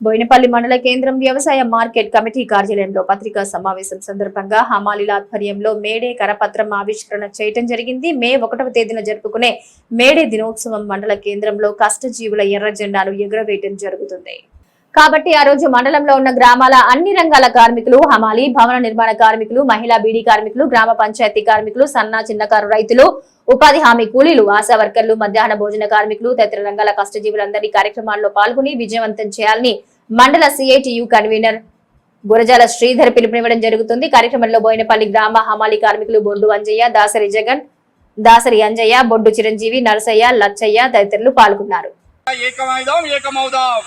బోయినపల్లి మండల కేంద్రం వ్యవసాయ మార్కెట్ కమిటీ కార్యాలయంలో పత్రికా సమావేశం సందర్భంగా హమాలీల ఆధ్వర్యంలో మేడే కరపత్రం ఆవిష్కరణ చేయటం జరిగింది. మే ఒకటవ తేదీన జరుపుకునే మేడే దినోత్సవం మండల కేంద్రంలో కష్టజీవుల ఎర్ర జెండాను ఎగురవేయటం జరుగుతుంది. కాబట్టి ఆ రోజు మండలంలో ఉన్న గ్రామాల అన్ని రంగాల కార్మికులు హమాలి భవన నిర్మాణ కార్మికులు మహిళా బీడీ కార్మికులు గ్రామ పంచాయతీ కార్మికులు సన్న చిన్నకారు రైతులు ఉపాధి హామీ కూలీలు ఆశా వర్కర్లు మధ్యాహ్న భోజన కార్మికులు తదితర రంగాల కష్టజీవులందరి కార్యక్రమాల్లో పాల్గొని విజయవంతం చేయాలని మండల సిఐటియు కన్వీనర్ గురజాల శ్రీధర్ పిలుపునివ్వడం జరుగుతుంది. కార్యక్రమంలో బోయినపల్లి గ్రామ హమాలి కార్మికులు బొడ్డు అంజయ్య దాసరి జగన్ దాసరి అంజయ్య బొడ్డు చిరంజీవి నరసయ్య లచ్చయ్య తదితరులు పాల్గొన్నారు. ఏకమైదాం ఏకమవుదాం.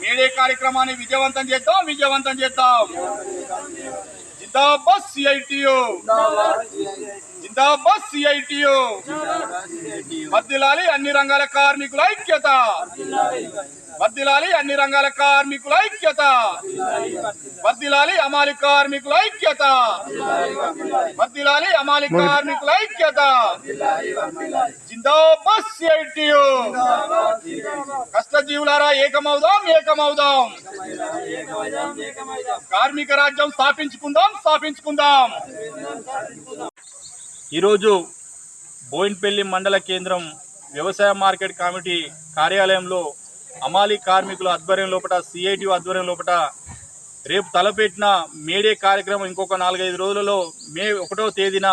మేడే కార్యక్రమాన్ని విజయవంతం చేద్దాం విజయవంతం చేద్దాం. జిందాబాద్ సిఐటియు. జిందాబాద్ సిఐటియు. వర్దిలాలి అన్ని రంగాల కార్మికుల ఐక్యత. వర్దిలాలి అన్ని రంగాల కార్మికుల ఐక్యత. వర్దిలాలి అమాలి కార్మికుల ఐక్యత. వర్దిలాలి అమాలి కార్మికుల ఐక్యత. జిందాబాద్ సిఐటియు. కష్టజీవులారా ఏకమవుదాం ఏకమవుదాం. కార్మిక రాజ్యం స్థాపించుకుందాం స్థాపించుకుందాం. ఈరోజు బోయిన్పల్లి మండల కేంద్రం వ్యవసాయ మార్కెట్ కమిటీ కార్యాలయంలో అమాలి కార్మికుల ఆధ్వర్యం లోపల సిఐటి ఆధ్వర్యం లోపల రేపు తలపెట్టిన మేడే కార్యక్రమం ఇంకొక నాలుగైదు రోజులలో మే ఒకటో తేదీన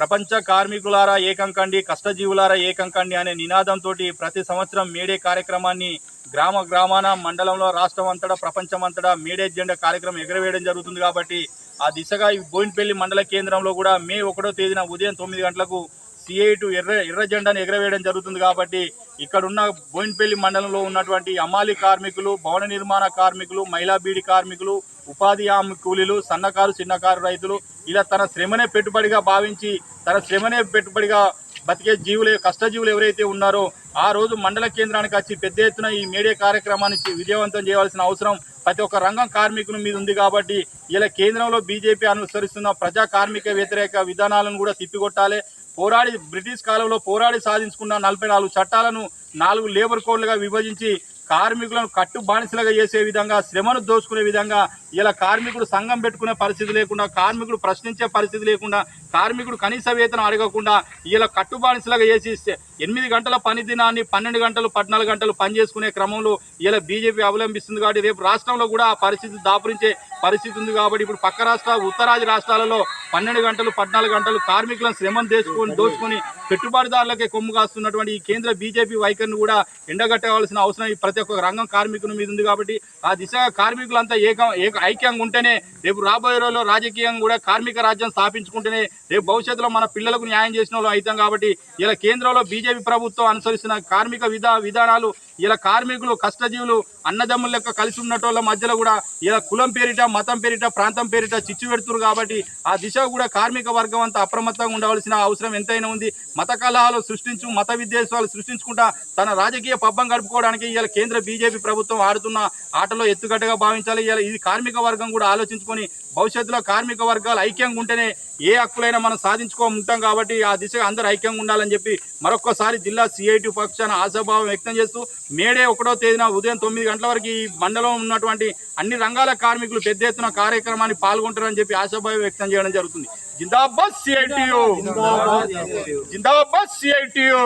ప్రపంచ కార్మికులారా ఏకం కండి కష్టజీవులారా ఏకం కండి అనే నినాదంతో ప్రతి సంవత్సరం మేడే కార్యక్రమాన్ని గ్రామ గ్రామాన మండలంలో రాష్ట్రం అంతటా ప్రపంచం అంతటా మేడే జెండా కార్యక్రమం ఎగరవేయడం జరుగుతుంది కాబట్టి ఆ దిశగా ఈ బోయిన్పల్లి మండల కేంద్రంలో కూడా మే ఒకటో తేదీన ఉదయం తొమ్మిది గంటలకు సిఐటు ఎర్ర ఎర్ర జెండాను ఎగరవేయడం జరుగుతుంది కాబట్టి ఇక్కడ ఉన్న బోయిన్పల్లి మండలంలో ఉన్నటువంటి అమాలి కార్మికులు భవన నిర్మాణ కార్మికులు మహిళా బీడి కార్మికులు ఉపాధి హామీ కూలీలు సన్నకారు చిన్నకారు రైతులు ఇలా తన శ్రమనే పెట్టుబడిగా భావించి తన శ్రమనే పెట్టుబడిగా బతికే జీవులు కష్టజీవులు ఎవరైతే ఉన్నారో ఆ రోజు మండల కేంద్రానికి వచ్చి పెద్ద ఎత్తున ఈ మేడే కార్యక్రమాన్ని విజయవంతం చేయవలసిన అవసరం ప్రతి ఒక్క రంగం కార్మికుల మీద ఉంది కాబట్టి ఇలా కేంద్రంలో బీజేపీ అనుసరిస్తున్న ప్రజా కార్మిక వ్యతిరేక విధానాలను కూడా తిప్పికొట్టాలి. పోరాడి బ్రిటిష్ కాలంలో పోరాడి సాధించుకున్న నలభై నాలుగు చట్టాలను నాలుగు లేబర్ కోడ్లుగా విభజించి కార్మికులను కట్టు బానిసలుగా చేసే విధంగా శ్రమను దోచుకునే విధంగా ఇలా కార్మికుడు సంఘం పెట్టుకునే పరిస్థితి లేకుండా కార్మికుడు ప్రశ్నించే పరిస్థితి లేకుండా కార్మికుడు కనీస వేతనం అడగకుండా ఇలా కట్టు బానిసలుగా చేసి ఎనిమిది గంటల పని దినాన్ని పన్నెండు గంటలు పద్నాలుగు గంటలు పని చేసుకునే క్రమంలో ఇలా బీజేపీ అవలంబిస్తుంది కాబట్టి రేపు రాష్ట్రంలో కూడా ఆ పరిస్థితి దాపురించే పరిస్థితి ఉంది కాబట్టి ఇప్పుడు పక్క రాష్ట్ర ఉత్తరాది రాష్ట్రాలలో పన్నెండు గంటలు పద్నాలుగు గంటలు కార్మికులను శ్రమం దోచుకొని దోచుకొని పెట్టుబడిదారులకే కొమ్ము కాస్తున్నటువంటి ఈ కేంద్ర బీజేపీ వైఖరిని కూడా ఎండగట్టవలసిన అవసరం ఈ ప్రతి ఒక్క రంగం కార్మికుల మీద ఉంది కాబట్టి ఆ దిశగా కార్మికులంతా ఏకం ఏక ఐక్యంగా ఉంటేనే రేపు రాబోయే రోజుల్లో రాజకీయంగా కూడా కార్మిక రాజ్యం స్థాపించుకుంటేనే రేపు భవిష్యత్తులో మన పిల్లలకు న్యాయం చేసిన వాళ్ళు అవుతాం కాబట్టి ఇలా కేంద్రంలో బీజేపీ ప్రభుత్వం అనుసరిస్తున్న కార్మిక విధా విధానాలు ఇలా కార్మికులు కష్టజీవులు అన్నదమ్ముల యొక్క కలిసి ఉన్నటోళ్ళ మధ్యలో కూడా ఇలా కులం పేరిట మతం పేరిట ప్రాంతం పేరిట చిచ్చు పెడుతున్నారు కాబట్టి ఆ దిశ కూడా కార్మిక వర్గం అంతా అప్రమత్తంగా ఉండవలసిన అవసరం ఎంతైనా ఉంది. మత కలహాలు సృష్టించు మత విద్వేషాలు సృష్టించుకుంటా తన రాజకీయ పబ్బం గడుపుకోవడానికి ఇలా కేంద్ర బీజేపీ ప్రభుత్వం ఆడుతున్న ఆటలో ఎత్తుగడ్డగా భావించాలి. ఇలా ఇది కార్మిక వర్గం కూడా ఆలోచించుకొని భవిష్యత్తులో కార్మిక వర్గాలు ఐక్యంగా ఉంటేనే ఏ హక్కులైనా మనం సాధించుకో ఉంటాం కాబట్టి ఆ దిశగా అందరూ ఐక్యంగా ఉండాలని చెప్పి మరొక్కసారి జిల్లా సిఐటి పక్షాన ఆశాభావం వ్యక్తం చేస్తూ మేడే ఒకటో తేదీన ఉదయం తొమ్మిది గంటల వరకు ఈ మండలం ఉన్నటువంటి అన్ని రంగాల కార్మికులు పెద్ద ఎత్తున కార్యక్రమాన్ని పాల్గొంటారని చెప్పి ఆశాభావం వ్యక్తం చేయడం జరుగుతుంది. జిందాబాద్ సిఐటియు జిందాబాద్. సిఐటియు